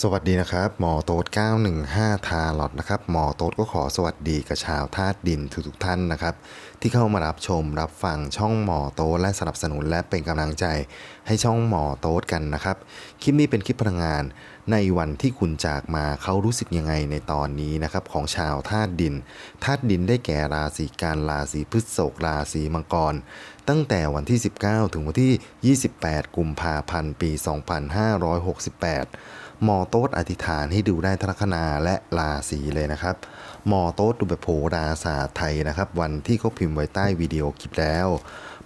สวัสดีนะครับ หมอโต๊ด915 ทาลอดนะครับ หมอโต๊ดก็ขอสวัสดีกับชาวธาตุดินทุกๆท่านนะครับ ที่เข้ามารับชมรับฟังช่องหมอโต๊ดและสนับสนุนและเป็นกำลังใจให้ช่องหมอโต๊ดกันนะครับ คลิปนี้เป็นคลิปพลังงานในวันที่คุณจากมาเขารู้สึกยังไงในตอนนี้นะครับของชาวธาตุดินธาตุดินได้แก่ราศีกันราศีพฤษภราศีมังกร ตั้งแต่วันที่ 19 ถึงวันที่ 28 กุมภาพันธ์ปี 2568 หมอโต๊ดอธิษฐานให้ดูได้ทั้งลัคนาและราศีเลยนะครับ หมอโต๊ดดูแบบโหราศาสตร์ไทยนะครับ วันที่เขาพิมพ์ไว้ใต้วิดีโอคลิปแล้ว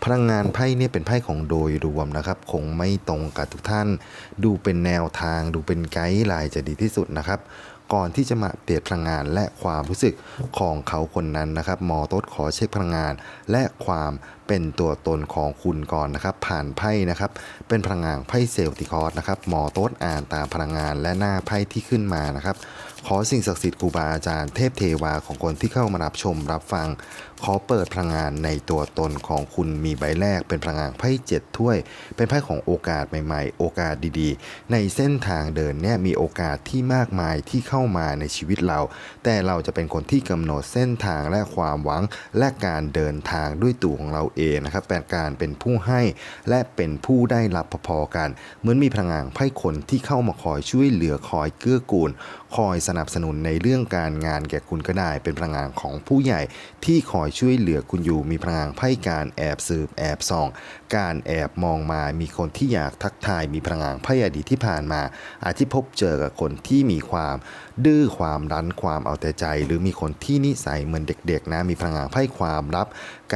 พลังงานไพ่เนี่ยเป็นไพ่ของโดยรวมนะครับ คงไม่ตรงกับทุกท่าน ดูเป็นแนวทาง ดูเป็นไกด์ไลน์จะดีที่สุดนะครับ ก่อนที่จะมาอัปเดตพลังงานและความรู้สึกของเขาคนนั้นนะครับหมอโต๊ดขอเช็คพลังงาน และความเป็นตัวตนของคุณก่อนนะครับ ผ่านไพ่นะครับ เป็นพลังงานไพ่เซลติคอร์สนะครับหมอโต๊ดอ่านตามพลังงานและหน้าไพ่ที่ขึ้นมานะครับ ขอสิ่งศักดิ์สิทธิ์ครูบาอาจารย์เทพเทวาของคนที่เข้ามารับชมรับฟัง ขอเปิดพลังงานในตัวตนของคุณมีใบแรกเป็นพลังงานไพ่เจ็ดถ้วย เป็นไพ่ของโอกาสใหม่ๆ โอกาสดีๆ ในเส้นทางเดินเนี่ยมีโอกาสที่มากมายที่เข้ามาในชีวิตเรา แต่เราจะเป็นคนที่กำหนดเส้นทางและความหวังและการเดินทางด้วยตัวของเราเองนะครับเป็นการเป็นผู้ให้และเป็นผู้ได้รับพอๆกัน เหมือนมีพลังงานไพ่คนที่เข้ามาคอยช่วยเหลือคอยเกื้อกูล คอยสนับสนุนในเรื่องการงานแก่คุณก็ได้ เป็นพลังงานของผู้ใหญ่ที่คอยช่วยเหลือคุณอยู่มีพลังไพ่การแอบสืบแอบส่อง การแอบมองมามีคนที่อยากทักทายมีพลังไพ่อดีตที่ผ่านมา อาจที่พบเจอกับคนที่มีความ ดื้อความรั้นความเอาแต่ใจ หรือมีคนที่นิสัยเหมือนเด็กๆนะมีพลังงานไพ่ความลับ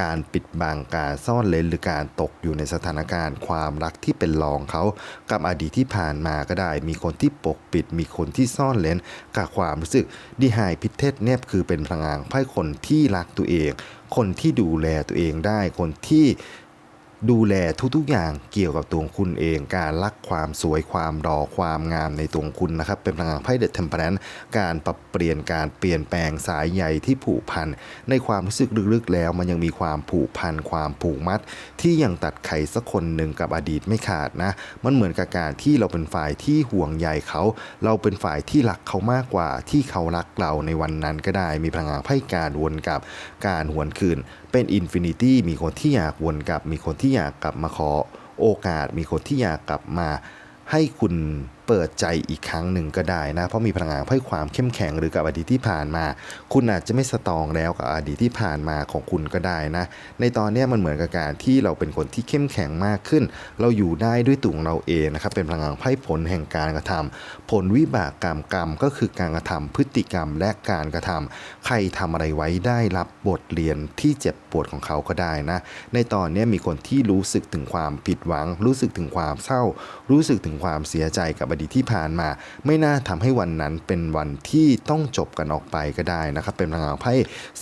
การปิดบังการซ่อนเลนหรือการตกอยู่ในสถานการณ์ ความรักที่เป็นรองเขากับอดีตที่ผ่านมาก็ได้ มีคนที่ปกปิด มีคนที่ซ่อนเลนกับความรู้สึกดีไฮพิเทสเนี่ยคือเป็นพลังงานไพ่คนที่รักตัวเอง คนที่ดูแลตัวเองได้คนที่ ดูแลทุกๆอย่างเกี่ยวกับตัวคุณเอง การรักความสวยความรอความงามในตัวคุณนะครับ เป็นพลังงานไพ่เด e เทมเพลนการปรับเปลี่ยนการเปลี่ยนแปลงสายใยที่ผูกพันในความรู้สึกลึกๆแล้ว มันยังมีความผูกพันความผูกมัด ที่ยังตัดใครสักคนหนึ่งกับอดีตไม่ขาดนะ มันเหมือนกับการที่เราเป็นฝ่ายที่ห่วงใยเขา เราเป็นฝ่ายที่รักเขามากกว่าที่เขารักเราในวันนั้นก็ได้ มีพลังงานไพ่การวนกับการหวนคืน เป็นอินฟินิตี้มีคนที่อยากวนกลับ มีคนที่อยากกลับมาขอโอกาส มีคนที่อยากกลับมาให้คุณ เปิดใจอีกครั้งหนึ่งก็ได้นะ เพราะมีพลังงานให้ความเข้มแข็งหรือกับอดีตที่ผ่านมา คุณอาจจะไม่สตองแล้วกับอดีตที่ผ่านมาของคุณก็ได้นะ ในตอนนี้มันเหมือนกับการที่เราเป็นคนที่เข้มแข็งมากขึ้น เราอยู่ได้ด้วยตัวของเราเองนะครับเป็นพลังงานไพ่ผลแห่งการกระทำผลวิบากกรรมกรรมก็คือการกระทำพฤติกรรมและการกระทำใครทำอะไรไว้ได้รับบทเรียนที่เจ็บปวดของเขาก็ได้นะ ในตอนนี้มีคนที่รู้สึกถึงความผิดหวัง รู้สึกถึงความเศร้า รู้สึกถึงความเสียใจกับอดีตที่ผ่านมา ไม่น่าทำให้วันนั้นเป็นวันที่ต้องจบกันออกไปก็ได้นะครับ เป็นพลังงานไพ่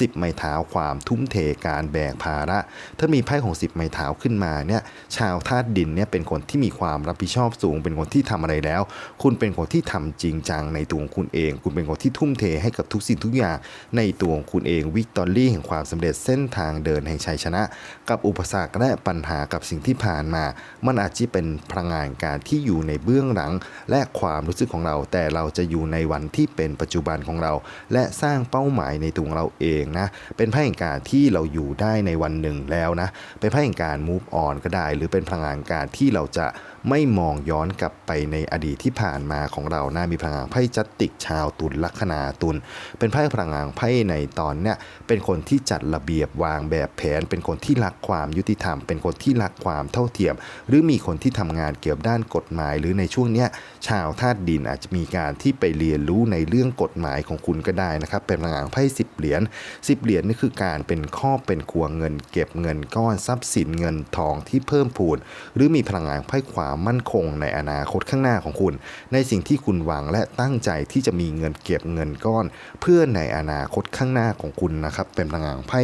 สิบไม้เท้าความทุ่มเทการแบกภาระ ถ้ามีไพ่ของสิบไม้เท้าขึ้นมาเนี่ยชาวธาตุดินเนี่ยเป็นคนที่มีความรับผิดชอบสูง เป็นคนที่ทำอะไรแล้ว คุณเป็นคนที่ทำจริงจังในตัวของคุณเอง คุณเป็นคนที่ทุ่มเทให้กับทุกสิ่งทุกอย่างในตัวของคุณเองวิกตอรี่แห่งความสำเร็จเส้นทางเดินแห่งชัยชนะ กับอุปสรรคและปัญหากับสิ่งที่ผ่านมา มันอาจจะเป็นพลังงานการที่อยู่ในเบื้องหลังและความรู้สึกของเรา แต่เราจะอยู่ในวันที่เป็นปัจจุบันของเรา และสร้างเป้าหมายในตัวเราเองนะ เป็นพลังการที่เราอยู่ได้ในวันหนึ่งแล้วนะ เป็นพลังการ move on ก็ได้ หรือเป็นพลังงานการที่เราจะไม่มองย้อนกลับไปในอดีตที่ผ่านมาของเราหนะมีพลังงานไพ่จัตติกชาวตุลลัคนาตุลเป็นไพ่พลังงานไพ่ในตอนเนี้ยเป็นคนที่จัดระเบียบวางแบบแผน เป็นคนที่รักความยุติธรรม เป็นคนที่รักความเท่าเทียม หรือมีคนที่ทำงานเกี่ยวกับด้านกฎหมาย หรือในช่วงเนี้ยชาวธาตุดินอาจจะมีการที่ไปเรียนรู้ในเรื่องกฎหมายของคุณก็ได้นะครับ เป็นพลังงานไพ่สิบเหรียญสิบเหรียญนี่คือการเป็นครอบเป็นครัวเงิน เก็บเงินก้อนทรัพย์สินเงินทองที่เพิ่มพูน หรือมีพลังงานไพ่ความมั่นคงในอนาคตข้างหน้าของคุณ ในสิ่งที่คุณหวังและตั้งใจที่จะมีเงินเก็บเงินก้อน เพื่อในอนาคตข้างหน้าของคุณนะครับ เป็นพลังงานไพ่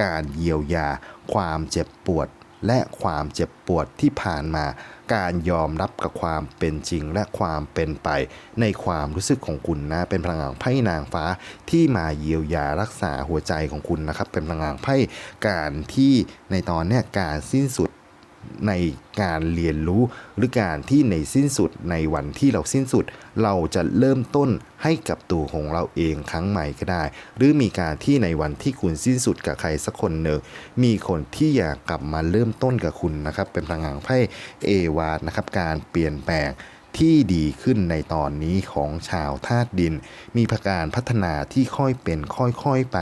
การเยียวยา ความเจ็บปวด และความเจ็บปวดที่ผ่านมา การยอมรับกับความเป็นจริงและความเป็นไป ในความรู้สึกของคุณนะ เป็นพลังงานไพ่นางฟ้าที่มาเยียวยารักษาหัวใจของคุณนะครับ เป็นพลังงานไพ่การที่ในตอนนี้การสิ้นสุด ในการเรียนรู้ หรือการที่ในสิ้นสุดในวันที่เราสิ้นสุด เราจะเริ่มต้นให้กับตัวของเราเองครั้งใหม่ก็ได้ หรือมีการที่ในวันที่คุณสิ้นสุดกับใครสักคนหนึ่งมีคนที่อยากกลับมาเริ่มต้นกับคุณนะครับ เป็นพลังงานไพ่เอวานะครับการเปลี่ยนแปลง ที่ดีขึ้นในตอนนี้ของชาวธาตุดิน มีพการพัฒนาที่ค่อยเป็นค่อยๆไป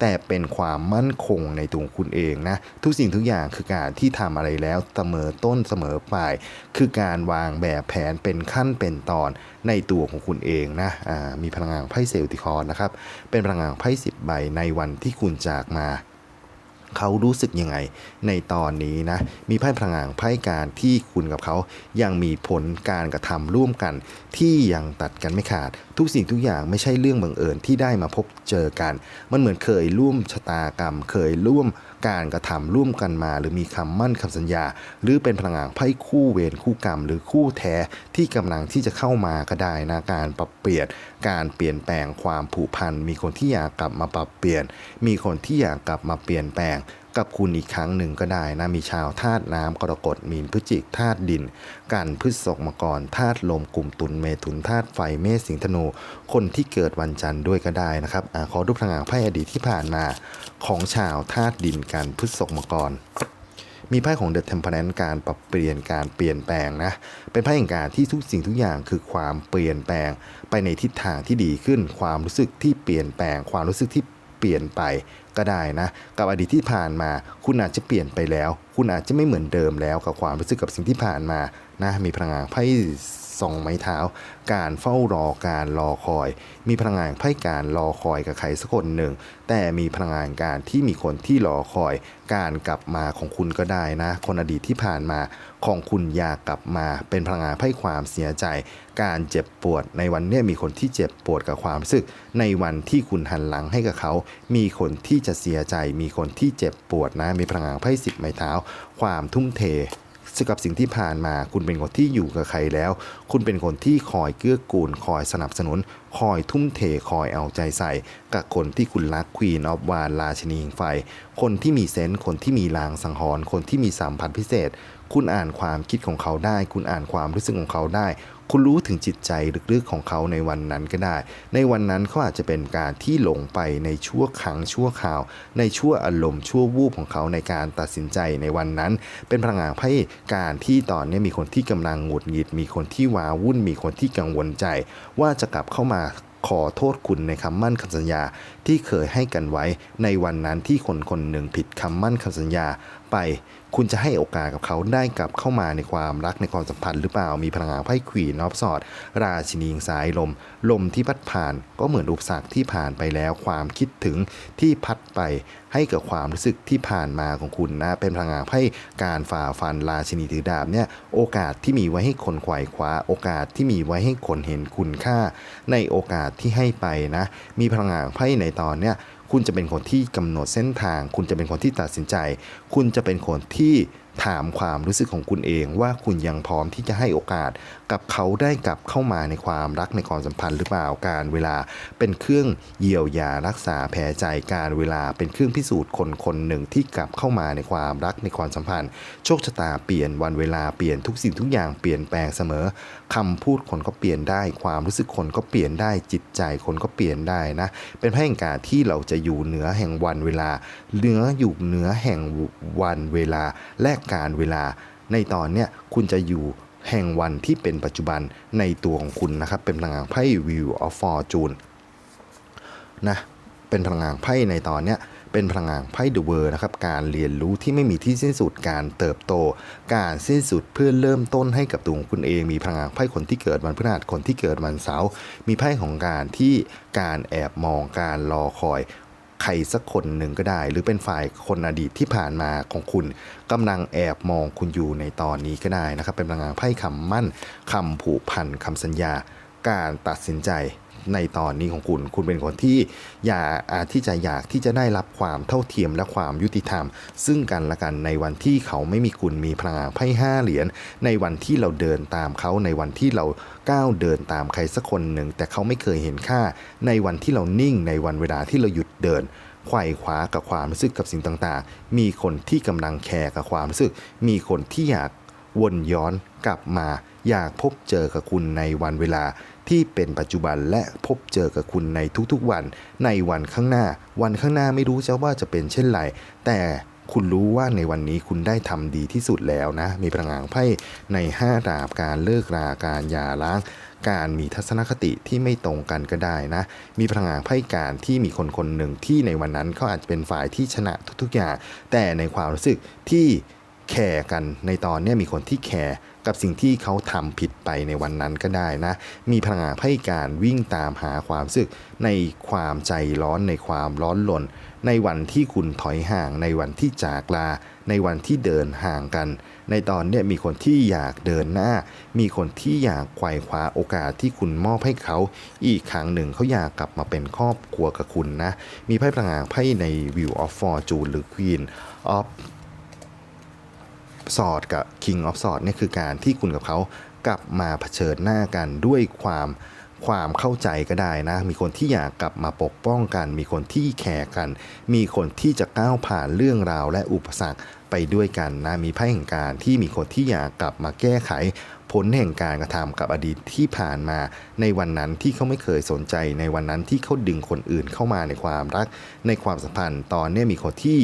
แต่เป็นความมั่นคงในตัวคุณเองนะ ทุกสิ่งทุกอย่างคือการที่ทำอะไรแล้วเสมอต้นเสมอปลาย คือการวางแบบแผนเป็นขั้นเป็นตอนในตัวของคุณเองนะมีพลังงานไพ่เซลติคอนนะครับ เป็นพลังงานไพ่สิบใบในวันที่คุณจากมา เขารู้สึกยังไงในตอนนี้นะ มีไพ่พลังงานไพ่การที่คุณกับเขายังมีผลการกระทำร่วมกัน ที่ยังตัดกันไม่ขาด ทุกสิ่งทุกอย่างไม่ใช่เรื่องบังเอิญที่ได้มาพบเจอกัน มันเหมือนเคยร่วมชะตากรรม เคยร่วมการกระทำร่วมกันมา หรือมีคำมั่นคำสัญญา หรือเป็นพลังงานไพ่คู่เวรคู่กรรม หรือคู่แท้ที่กำลังที่จะเข้ามาก็ได้นะการปรับเปลี่ยน การเปลี่ยนแปลงความผูกพัน มีคนที่อยากกลับมาปรับเปลี่ยน มีคนที่อยากกลับมาเปลี่ยนแปลงกับคุณอีกครั้งหนึ่งก็ได้นะ มีชาวธาตุน้ำกรกฎมีนพฤจิกธาตุดิน กันพฤษภมกรธาตุลมกลุ่มตุลเมถุนธาตุไฟเมษสิงธนู คนที่เกิดวันจันทร์ด้วยก็ได้นะครับอขอดูพลังงานไพ่อดีตที่ผ่านมา ของชาวธาตุดินกันพฤษภมกร มีไพ่ของเดอะเทมเพลนต์การปรับเปลี่ยนการเปลี่ยนแปลงนะ เป็นไพ่แห่งการที่ทุกสิ่งทุกอย่างคือความเปลี่ยนแปลงไปในทิศทางที่ดีขึ้น ความรู้สึกที่เปลี่ยนแปลง ความรู้สึกที่เปลี่ยนไป ก็ได้นะ กับอดีตที่ผ่านมา คุณอาจจะเปลี่ยนไปแล้ว คุณอาจจะไม่เหมือนเดิมแล้วกับความรู้สึกกับสิ่งที่ผ่านมานะมีพลังงานไพ่สองไม้เท้า การเฝ้ารอการรอคอย มีพลังงานไพ่การรอคอยกับใครสักคนหนึ่ง แต่มีพลังงานการที่มีคนที่รอคอย การกลับมาของคุณก็ได้นะ คนอดีตที่ผ่านมาของคุณอยากกลับมาเป็นพลังงานไพ่ความเสียใจ การเจ็บปวด ในวันนี้มีคนที่เจ็บปวดกับความรู้สึก ในวันที่คุณหันหลังให้กับเขา มีคนที่จะเสียใจมีคนที่เจ็บปวดนะ มีพลังงานไพ่สิบไม้เท้า ความทุ่มเทซึ่งกับสิ่งที่ผ่านมาคุณเป็นคนที่อยู่กับใครแล้ว คุณเป็นคนที่คอยเกื้อกูล คอยสนับสนุน คอยทุ่มเทคอยเอาใจใส่ กับคนที่คุณรักควีนออฟวานราชินีห่งไฟ คนที่มีเซนส์คนที่มีลางสังหรณ์คนที่มีสัมพันธ์พิเศษ คุณอ่านความคิดของเขาได้ คุณอ่านความรู้สึกของเขาได้ คุณรู้ถึงจิตใจลึกๆของเขาในวันนั้นก็ได้ ในวันนั้นเขาอาจจะเป็นการที่หลงไปในชั่วครั้งชั่วคราว ในชั่วอารมณ์ชั่ววูบของเขาในการตัดสินใจในวันนั้น เป็นพลังงานไพ่การที่ตอนนี้มีคนที่กำลังหงุดหงิด มีคนที่ว้าวุ่น มีคนที่กังวลใจ ว่าจะกลับเข้ามาขอโทษคุณในคำมั่นคำสัญญาที่เคยให้กันไว้ในวันนั้นที่คนคนหนึ่งผิดคำมั่นคำสัญญา ไป คุณจะให้โอกาสกับเขาได้กลับเข้ามาในความรักในความสัมพันธ์หรือเปล่ามีพลังงานไพ่ควีนอฟสอด ราชินีสายลม ลมที่พัดผ่านก็เหมือนอุปสรรคที่ผ่านไปแล้ว ความคิดถึงที่พัดไปให้กับความรู้สึกที่ผ่านมาของคุณนะเป็นพลังงานไพ่การฝ่าฟันราชินีถือดาบเนี่ยโอกาสที่มีไว้ให้คนไขว่คว้า โอกาสที่มีไว้ให้คนเห็นคุณค่า ในโอกาสที่ให้ไปนะ มีพลังงานไพ่ในตอนเนี้ย คุณจะเป็นคนที่กำหนดเส้นทาง คุณจะเป็นคนที่ตัดสินใจ คุณจะเป็นคนที่ ถามความรู้สึกของคุณเองว่าคุณยังพร้อมที่จะให้โอกาส กับเขาได้กลับเข้ามาในความรักในความสัมพันธ์หรือเปล่าการเวลาเป็นเครื่องเยียวยารักษาแผลใจการเวลาเป็นเครื่องพิสูจน์คนคนหนึ่งที่กลับเข้ามาในความรักในความสัมพันธ์ โชคชะตาเปลี่ยนวันเวลาเปลี่ยนทุกสิ่งทุกอย่างเปลี่ยนแปลงเสมอคำพูดคนก็เปลี่ยนได้ ความรู้สึกคนก็เปลี่ยนได้จิตใจคนก็เปลี่ยนได้นะเป็นพระแห่งการที่เราจะอยู่เหนือแห่งวันเวลาเหนืออยู่เหนือแห่งวันเวลาและการเวลา ในตอนเนี้ยคุณจะอยู่แห่งวันที่เป็นปัจจุบันในตัวของคุณนะครับ เป็นพลังงานไพ่ View of Fortune นะเป็นพลังงานไพ่ในตอนเนี้ยเป็นพลังงานไพ่เดอะเวอร์นะครับ การเรียนรู้ที่ไม่มีที่สิ้นสุดการเติบโต การสิ้นสุดเพื่อเริ่มต้นให้กับตัวของคุณเอง มีพลังงานไพ่คนที่เกิดวันพฤหัสคนที่เกิดวันเสาร์มีไพ่ของการที่การแอบมองการรอคอย ใครสักคนหนึ่งก็ได้ หรือเป็นฝ่ายคนอดีตที่ผ่านมาของคุณกำลังแอบมองคุณอยู่ในตอนนี้ก็ได้นะครับ เป็นพลังงานไพ่คำมั่นคำผูกพันคำสัญญา การตัดสินใจ ในตอนนี้ของคุณ คุณเป็นคนที่อยากที่จะอยากที่จะได้รับความเท่าเทียมและความยุติธรรม ซึ่งกันและกันในวันที่เขาไม่มีคุณมีพลังงานไพ่ห้าเหรียญในวันที่เราเดินตามเขาในวันที่เราก้าวเดินตามใครสักคนหนึ่ง แต่เขาไม่เคยเห็นค่า ในวันที่เรานิ่งในวันเวลาที่เราหยุดเดินไขว่คว้ากับความรู้สึกกับสิ่งต่างๆ มีคนที่กำลังแคร์กับความรู้สึก มีคนที่อยาก วนย้อนกลับมา อยากพบเจอกับคุณในวันเวลาที่เป็นปัจจุบันและพบเจอกับคุณในทุกๆวัน ในวันข้างหน้า วันข้างหน้าไม่รู้จะว่าจะเป็นเช่นไร แต่คุณรู้ว่าในวันนี้คุณได้ทำดีที่สุดแล้วนะ มีพลังงานไพ่ใน5ดาบการเลิกราการหย่าร้าง การมีทัศนคติที่ไม่ตรงกันก็ได้นะ มีพลังงานไพ่การที่มีคนคนหนึ่งที่ในวันนั้นเขาอาจจะเป็นฝ่ายที่ชนะทุกๆอย่าง แต่ในความรู้สึกที่ แคร์กันในตอนนี้มีคนที่แคร์กับสิ่งที่เขาทำผิดไปในวันนั้นก็ได้นะ มีพลังงานไพ่การวิ่งตามหาความสึกในความใจร้อนในความร้อนรนในวันที่คุณถอยห่าง ในวันที่จากลา ในวันที่เดินห่างกัน ในตอนนี้มีคนที่อยากเดินหน้า มีคนที่อยากไขว่คว้าโอกาสที่คุณมอบให้เขา อีกครั้งหนึ่งเขาอยากกลับมาเป็นครอบครัวกับคุณนะ มีไพ่พลังงานไพ่ใน View of Fortune หรือ Queen of สอดกับ King of s w o r d นี่คือการที่คุณกับเขากลับมาเผชิญหน้ากันด้วยความความเข้าใจก็ได้นะ มีคนที่อยากกลับมาปกป้องกัน มีคนที่แคร์กัน มีคนที่จะก้าวผ่านเรื่องราวและอุปสรรคไปด้วยกันนะ มีไพ่แห่งการที่มีคนที่อยากกลับมาแก้ไข ผลแห่งการกระทำกับอดีตที่ผ่านมา ในวันนั้นที่เขาไม่เคยสนใจ ในวันนั้นที่เขาดึงคนอื่นเข้ามาในความรัก ในความสัมพันธ์ ตอนนี้มีคนที่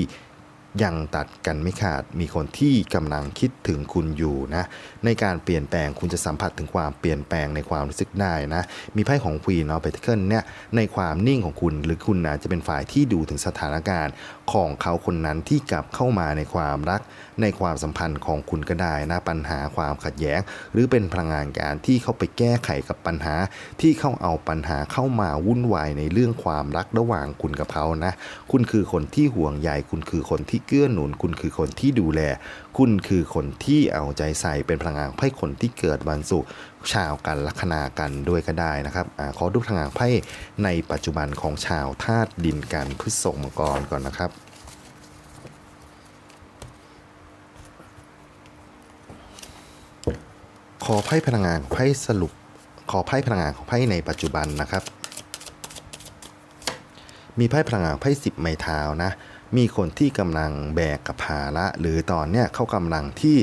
ยังตัดกันไม่ขาดมีคนที่กำลังคิดถึงคุณอยู่นะในการเปลี่ยนแปลงคุณจะสัมผัสถึงความเปลี่ยนแปลงในความรู้สึกได้นะมีไพ่ของ Queen of Pentacles เนี่ยในความนิ่งของคุณ หรือคุณนะจะเป็นฝ่ายที่ดูถึงสถานการณ์ ของเขาคนนั้นที่กลับเข้ามาในความรัก ในความสัมพันธ์ของคุณก็ได้นะปัญหาความขัดแย้ง หรือเป็นพลังงานการที่เข้าไปแก้ไขกับปัญหา ที่เข้าเอาปัญหาเข้ามาวุ่นวายในเรื่องความรักระหว่างคุณกับเขานะ คุณคือคนที่ห่วงใยคุณคือคนที่เกื้อหนุน คุณคือคนที่ดูแลคุณคือคนที่เอาใจใส่เป็นพลังงานไพ่คนที่เกิดวันศุกร์ชาวกันลัคนากันด้วยก็ได้นะครับอขอดูพลังงานไพ่ในปัจจุบันของชาวธาตุดินกันพฤษภมังกรก่อนนะครับขอไพ่พลังงานไพ่สรุป ขอไพ่พลังงานของไพ่ในปัจจุบันนะครับ มีไพ่พลังงานไพ่สิบไม้เท้านะ มีคนที่กำลังแบกกับภาระหรือตอนเนี้ยเขากำลังที่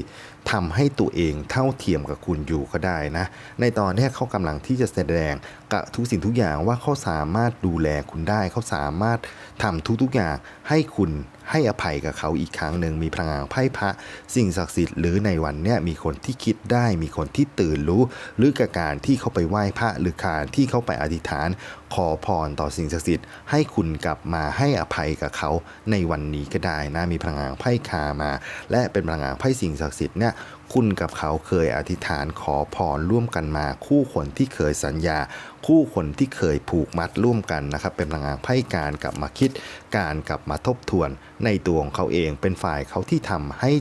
ทำให้ตัวเองเท่าเทียมกับคุณอยู่ก็ได้นะ ในตอนเนี้ยเขากำลังที่จะแสดงกับทุกสิ่งทุกอย่างว่าเขาสามารถดูแลคุณได้ เขาสามารถทำทุกๆอย่างให้คุณให้อภัยกับเขาอีกครั้งหนึ่งมีพลังงานไพ่พระ สิ่งศักดิ์สิทธิ์หรือในวันเนี้ยมีคนที่คิดได้มีคนที่ตื่นรู้ หรือกับการที่เขาไปไหว้พระหรือการที่เขาไปอธิษฐาน ขอพรต่อสิ่งศักดิ์สิทธิ์ให้คุณกลับมาให้อภัยกับเขาในวันนี้ก็ได้นะมีพลังงานไพ่คามา และเป็นพลังงานไพ่สิ่งศักดิ์สิทธิ์เนี่ย คุณกับเขาเคยอธิษฐานขอพรร่วมกันมา คู่คนที่เคยสัญญา คู่คนที่เคยผูกมัดร่วมกันนะครับ เป็นพลังงานไพ่การกลับมาคิด การกลับมาทบทวน ในตัวของเขาเองเป็นฝ่ายเขาที่ทำให้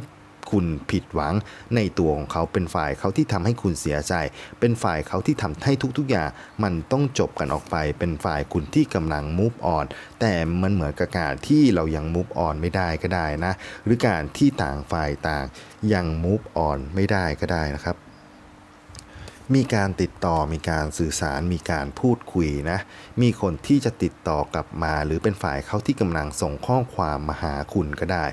คุณผิดหวัง ในตัวของเขาเป็นฝ่ายเขาที่ทำให้คุณเสียใจ เป็นฝ่ายเขาที่ทำให้ทุกๆอย่างมันต้องจบกันออกไป เป็นฝ่ายคุณที่กำลัง move on แต่มันเหมือนกับการที่เรายัง move on ไม่ได้ก็ได้นะ หรือการที่ต่างฝ่ายต่าง ยัง move on ไม่ได้ก็ได้นะครับมีการติดต่อมีการสื่อสารมีการพูดคุยนะ มีคนที่จะติดต่อกลับมา หรือเป็นฝ่ายเขาที่กำลังส่งข้อความมาหาคุณก็ได้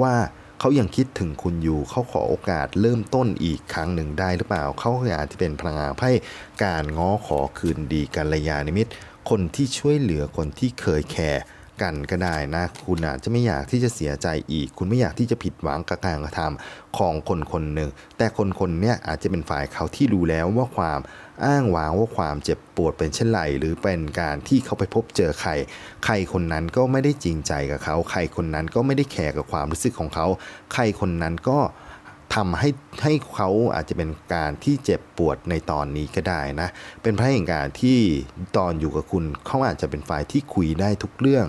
ว่า เขายังคิดถึงคุณอยู่ เขาขอโอกาสเริ่มต้นอีกครั้งหนึ่งได้หรือเปล่า เขาอาจจะเป็นพลังงานไพ่การง้อขอคืนดีกัลยาณมิต คนที่ช่วยเหลือคนที่เคยแคร์กันก็ได้นะ คุณอาจจะไม่อยากที่จะเสียใจอีก คุณไม่อยากที่จะผิดหวังกับการกระทำของคนคนหนึ่ง แต่คนคนนี้อาจจะเป็นฝ่ายเขาที่รู้แล้วว่าความ อ้างว้างว่าความเจ็บปวดเป็นเช่นไรหรือเป็นการที่เขาไปพบเจอใคร ใครคนนั้นก็ไม่ได้จริงใจกับเขา ใครคนนั้นก็ไม่ได้แคร์กับความรู้สึกของเขา ใครคนนั้นก็ทำให้ให้เขาอาจจะเป็นการที่เจ็บปวดในตอนนี้ก็ได้นะ เป็นพระแห่งการที่ตอนอยู่กับคุณเขาอาจจะเป็นฝ่ายที่คุยได้ทุกเรื่อง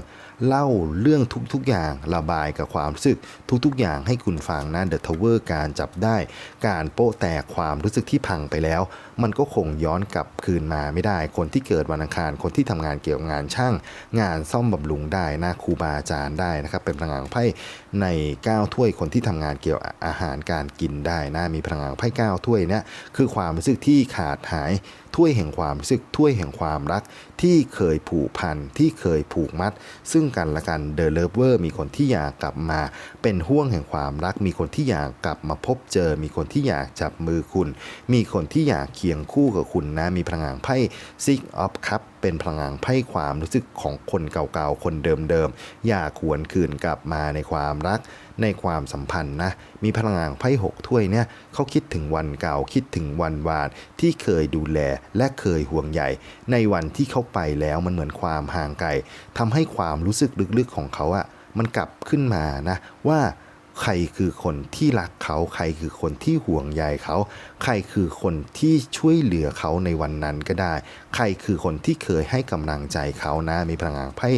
เล่าเรื่องทุกๆอย่างระบายกับความรู้สึกทุกๆ อย่างให้คุณฟังนะเดอะทาวเวอร์การจับได้ การโป้แตกความรู้สึกที่พังไปแล้ว มันก็คงย้อนกลับคืนมาไม่ได้ คนที่เกิดวันอังคาร คนที่ทำงานเกี่ยวกับงานช่าง งานซ่อมบำรุงได้นะครูบาอาจารย์ได้นะครับ เป็นพลังงานไพ่ใน9ถ้วยคนที่ทำงานเกี่ยวกับอาหารการกินได้นะมีพลังงานไพ่9ถ้วยเนี่ยคือความรู้สึกที่ขาดหาย ถ้วยแห่งความรู้สึกถ้วยแห่งความรัก ที่เคยผูกพันที่เคยผูกมัด ซึ่งกันและกันเดอะเลิฟเวอร์มีคนที่อยากกลับมา เป็นห่วงแห่งความรัก มีคนที่อยากกลับมาพบเจอ มีคนที่อยากจับมือคุณ มีคนที่อยากเคียงคู่กับคุณนะมีพลังงานไพ่ซิกออฟคัพ เป็นพลังงานไพ่ความรู้สึกของคนเก่าๆ คนเดิมๆ อย่ากหวนคืนกลับมาในความรักในความสัมพันธ์นะ มีพลังงานไพ่หกถ้วยเนี่ยเขาคิดถึงวันเก่าคิดถึงวันวานที่เคยดูแลและเคยห่วงใยในวันที่เขาไปแล้วมันเหมือนความห่างไกลทำให้ความรู้สึกลึกๆของเขาอะมันกลับขึ้นมานะว่า ใครคือคนที่รักเขาใครคือคนที่ห่วงใยเขา ใครคือคนที่ช่วยเหลือเขาในวันนั้นก็ได้ ใครคือคนที่เคยให้กำลังใจเขานะ มีพลังงานไพ่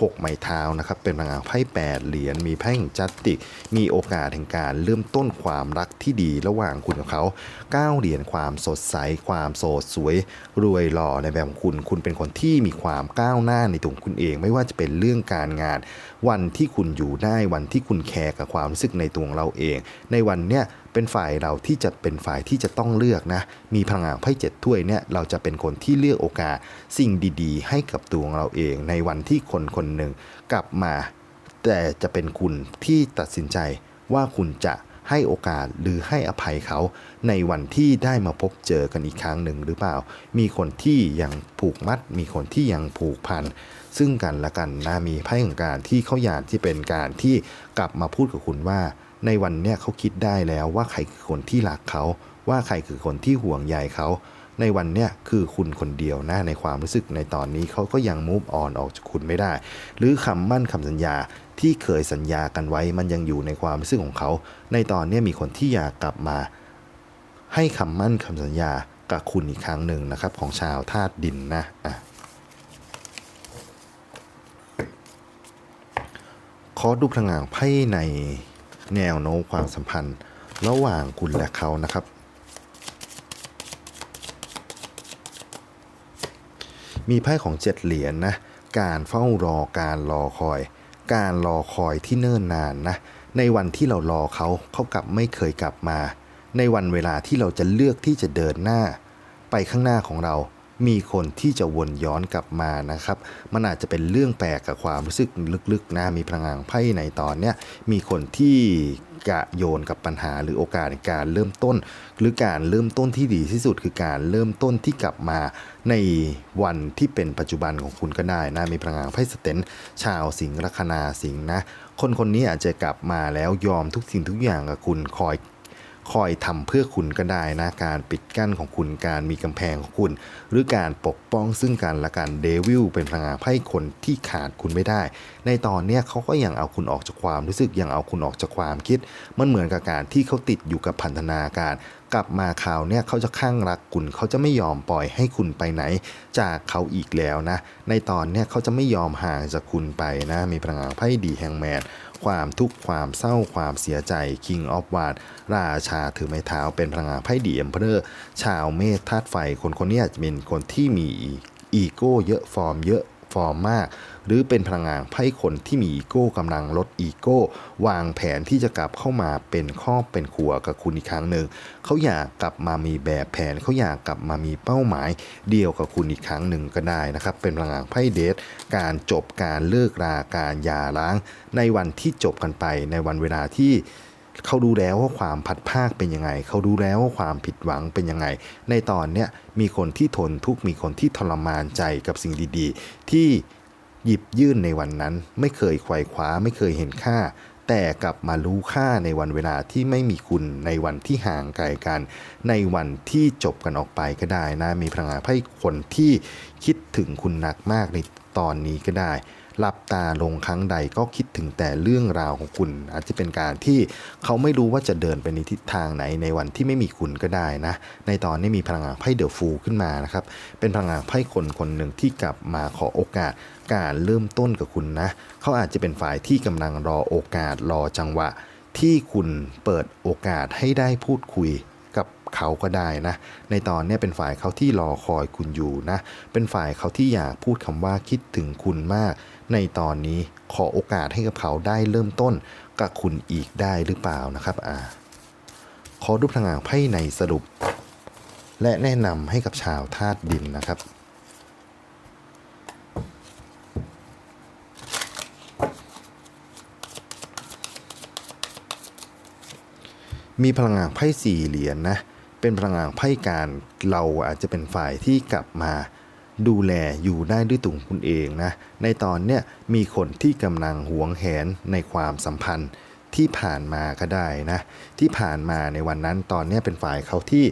หกไม้เท้านะครับ เป็นพลังงานไพ่แปดเหรียญมีไพ่งจัตติมีโอกาสแห่งการเริ่มต้นความรักที่ดีระหว่างคุณกับเขาเก้าเหรียญความสดใสความโสดสวย รวยหล่อในแบบของคุณ คุณเป็นคนที่มีความก้าวหน้าในตัวคุณเอง ไม่ว่าจะเป็นเรื่องการงาน วันที่คุณอยู่ได้วันที่คุณแคร์กับความความรู้สึกในตัวของเราเอง ในวันเนี้ยเป็นฝ่ายเราที่จะเป็นฝ่ายที่จะต้องเลือกนะ มีพลังงานไพ่เจ็ดถ้วยเนี่ยเราจะเป็นคนที่เลือกโอกาสสิ่งดีๆ ให้กับตัวของเราเอง ในวันที่คนคนหนึ่งกลับมา แต่จะเป็นคุณที่ตัดสินใจว่าคุณจะ ให้โอกาสหรือให้อภัยเขา ในวันที่ได้มาพบเจอกันอีกครั้งหนึ่งหรือเปล่า มีคนที่ยังผูกมัด มีคนที่ยังผูกพันซึ่งกันและกันนะมีไพ่ของการที่เขาอยากที่เป็นการที่กลับมาพูดกับคุณว่า ในวันเนี้ยเขาคิดได้แล้วว่าใครคือคนที่รักเขา ว่าใครคือคนที่ห่วงใยเขาในวันเนี้ยคือคุณคนเดียวนะในความรู้สึกในตอนนี้เขาก็ยัง move on ออกจากคุณไม่ได้ หรือคำมั่นคำสัญญา ที่เคยสัญญากันไว้ มันยังอยู่ในความรู้สึกของเขา ในตอนนี้มีคนที่อยากกลับมา ให้คำมั่นคำสัญญากับคุณอีกครั้งหนึ่งนะครับของชาวธาตุดินนะอะขอดูพลังงานไพ่ในแนวโน้มความสัมพันธ์ ระหว่างคุณและเขานะครับ มีไพ่ของเจ็ดเหรียญนะการเฝ้ารอการรอคอย การรอคอยที่เนิ่นนานนะ ในวันที่เรารอเขาเขากลับไม่เคยกลับมา ในวันเวลาที่เราจะเลือกที่จะเดินหน้า ไปข้างหน้าของเรา มีคนที่จะวนย้อนกลับมานะครับ มันอาจจะเป็นเรื่องแปลกกับความรู้สึกลึกๆนะมีพลังงานไพ่ในตอนเนี้ยมีคนที่กะโยนกับปัญหาหรือโอกาสในการเริ่มต้น หรือการเริ่มต้นที่ดีที่สุดคือการเริ่มต้นที่กลับมาในวันที่เป็นปัจจุบันของคุณก็ได้นะมีพลังงานไพ่สเตนชาวสิงห์ลัคนาสิงห์นะ คนคนนี้อาจจะกลับมาแล้วยอมทุกสิ่งทุกอย่างกับคุณคอย คอยทำเพื่อคุณก็ได้นะ การปิดกั้นของคุณการมีกำแพงของคุณ หรือการปกป้องซึ่งกันและกันเดวิลเป็นพลังงานไพ่คนที่ขาดคุณไม่ได้ ในตอนเนี้ยเขาก็ยังเอาคุณออกจากความรู้สึกยังเอาคุณออกจากความคิด มันเหมือนกับการที่เขาติดอยู่กับพันธนาการกลับมาคราวเนี่ยเขาจะข้างรักคุณเขาจะไม่ยอมปล่อยให้คุณไปไหน จากเขาอีกแล้วนะ ในตอนเนี้ยเขาจะไม่ยอมห่างจากคุณไปนะ มีพลังงานไพ่ดีแฮงแมน ความทุกข์ความเศร้าความเสียใจ King of w a r d ราชาถือไม้เท้าเป็นพลังงานไพ่ดีเอ็มเพอร์ชาวเมษธาตุไฟคนคนนี้จะเป็นคนที่มีอีโก้เยอะฟอร์มเยอะ ฟอร์มมาก หรือเป็นพลังงานไพ่คนที่มีอีโก้กำลังลดอีโก้ วางแผนที่จะกลับเข้ามาเป็นครอเป็นครัวกับคุณอีกครั้งหนึ่งเขาอยากกลับมามีแบบแผนเขาอยากกลับมามีเป้าหมาย เดียวกับคุณอีกครั้งหนึ่งก็ได้นะครับ เป็นพลังงานไพ่เดทการจบการเลิกราการยาร้าง ในวันที่จบกันไปในวันเวลาที่ เขาดูแล้วว่าความพัดภาคเป็นยังไง เขาดูแล้วว่าความผิดหวังเป็นยังไง ในตอนเนี้ยมีคนที่ทนทุกข์มีคนที่ทรมานใจกับสิ่งดีๆ ที่หยิบยื่นในวันนั้น ไม่เคยไขว่คว้าไม่เคยเห็นค่า แต่กลับมารู้ค่าในวันเวลาที่ไม่มีคุณในวันที่ห่างไกลกัน ในวันที่จบกันออกไปก็ได้นะ มีพลังงานไพ่คนที่คิดถึงคุณหนักมากในตอนนี้ก็ได้ หลับตาลงครั้งใดก็คิดถึงแต่เรื่องราวของคุณ อาจจะเป็นการที่เขาไม่รู้ว่าจะเดินไปในทิศทางไหนในวันที่ไม่มีคุณก็ได้นะ ในตอนนี้มีพลังงานไพ่เดอะฟูขึ้นมานะครับเป็นพลังงานไพ่คนคนหนึ่งที่กลับมาขอโอกาสการเริ่มต้นกับคุณนะ เขาอาจจะเป็นฝ่ายที่กำลังรอโอกาสรอจังหวะ ที่คุณเปิดโอกาสให้ได้พูดคุยกับเขาก็ได้นะ ในตอนนี้เป็นฝ่ายเขาที่รอคอยคุณอยู่นะ เป็นฝ่ายเขาที่อยากพูดคำว่าคิดถึงคุณมาก ในตอนนี้ขอโอกาสให้กับเขาได้เริ่มต้นกับคุณอีกได้หรือเปล่านะครับอ่าขอดูพลังงานไพ่ในสรุป และแนะนำให้กับชาวธาตุดินนะครับมีพลังงานไพ่สี่เหรียญนะเป็นพลังงานไพ่การเราอาจจะเป็นฝ่ายที่กลับมา ดูแลอยู่ได้ด้วยตัวของคุณเองนะ ในตอนเนี้ยมีคนที่กำลังหวงแหนในความสัมพันธ์ที่ผ่านมาก็ได้นะ ที่ผ่านมาในวันนั้นตอนเนี้ยเป็นฝ่ายเขาที่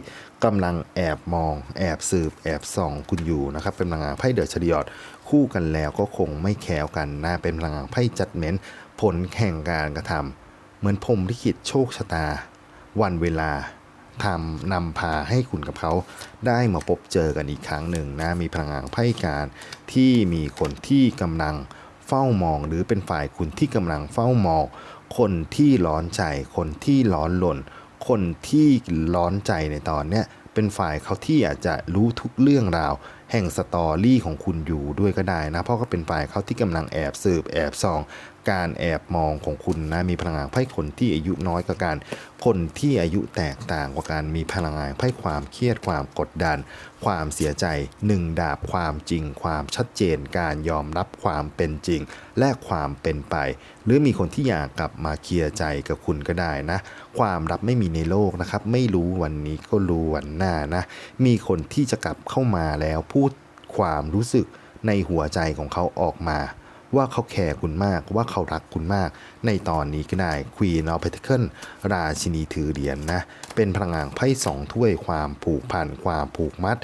กำลังแอบมอง แอบสืบ แอบส่องคุณอยู่นะครับ เป็นพลังงานไพ่เดอะชริยอดคู่กันแล้วก็คงไม่แคล้วกันนะเป็นพลังงานไพ่จัดเม้นผลแห่งการกระทำเหมือนพรมลิขิตโชคชะตา วันเวลา ทำนำพาให้คุณกับเขาได้มาพบเจอกันอีกครั้งหนึ่งนะมีพลังงานไพ่การที่มีคนที่กำลังเฝ้ามอง หรือเป็นฝ่ายคุณที่กำลังเฝ้ามอง คนที่ร้อนใจ คนที่ร้อนหล่น คนที่ร้อนใจในตอนเนี้ยเป็นฝ่ายเขาที่อาจจะรู้ทุกเรื่องราว แห่งสตอรี่ของคุณอยู่ด้วยก็ได้นะเพราะก็เป็นฝ่ายเขาที่กำลังแอบสืบแอบส่อง การแอบมองของคุณนะมีพลังงานไพ่คนที่อายุน้อยกว่ากันคนที่อายุแตกต่างกว่ากันมีพลังงานไพ่ความเครียดความกดดัน ความเสียใจหนึ่งดาบความจริง ความชัดเจน การยอมรับความเป็นจริง และความเป็นไป หรือมีคนที่อยากกลับมาเคลียร์ใจกับคุณก็ได้นะ ความลับไม่มีในโลกนะครับ ไม่รู้วันนี้ก็รู้วันหน้านะ มีคนที่จะกลับเข้ามาแล้วพู ความรู้สึกในหัวใจของเขาออกมา ว่าเขาแคร์คุณมากว่าเขารักคุณมาก ในตอนนี้ก็ได้ Queen of Pentacles ราชินีถือเหรียญนนะ เป็นพลังงานไพ่สองถ้วยความผูกพันความผูกมัด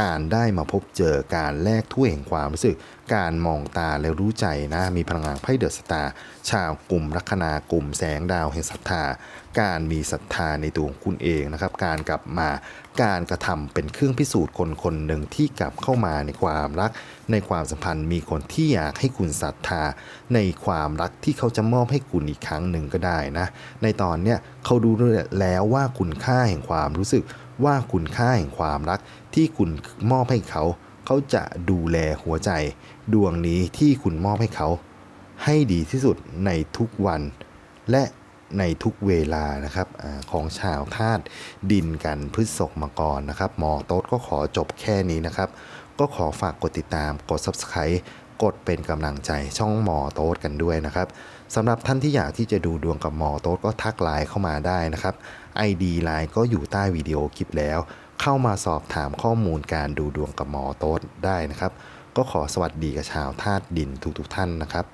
การได้มาพบเจอการแลกถ้วยแห่งความรู้สึก การมองตาแล้วรู้ใจนะ มีพลังงานไพ่เดอะสตาร์ชาวกลุ่มลัคนากลุ่มแสงดาวแห่งศรัทธา การมีศรัทธาในตัวของคุณเองนะครับ การกลับมาการกระทำเป็นเครื่องพิสูจน์คนคนหนึ่งที่กลับเข้ามาในความรัก ในความสัมพันธ์มีคนที่อยากให้คุณศรัทธา ในความรักที่เขาจะมอบให้คุณอีกครั้งหนึ่งก็ได้นะ ในตอนเนี้ยเขาดูแล้วว่าคุณค่าแห่งความรู้สึกว่าคุณค่าแห่งความรักที่คุณมอบให้เขา เขาจะดูแลหัวใจ ดวงนี้ที่คุณมอบให้เขา ให้ดีที่สุดในทุกวัน และในทุกเวลานะครับอของชาวธาตุดินกันพฤษภมกรนะครับหมอโต๊ดก็ขอจบแค่นี้นะครับ ก็ขอฝากกดติดตามกด Subscribe กดเป็นกำลังใจช่องหมอโต๊ดกันด้วยนะครับสำหรับท่านที่อยากที่จะดูดวงกับหมอโต๊ดก็ทักไลน์เข้ามาได้นะครับ ID ไลน์ก็อยู่ใต้วิดีโอคลิปแล้ว เข้ามาสอบถามข้อมูลการดูดวงกับหมอโต๊ดได้นะครับ ก็ขอสวัสดีกับชาวธาตุดินทุกๆท่านนะครับ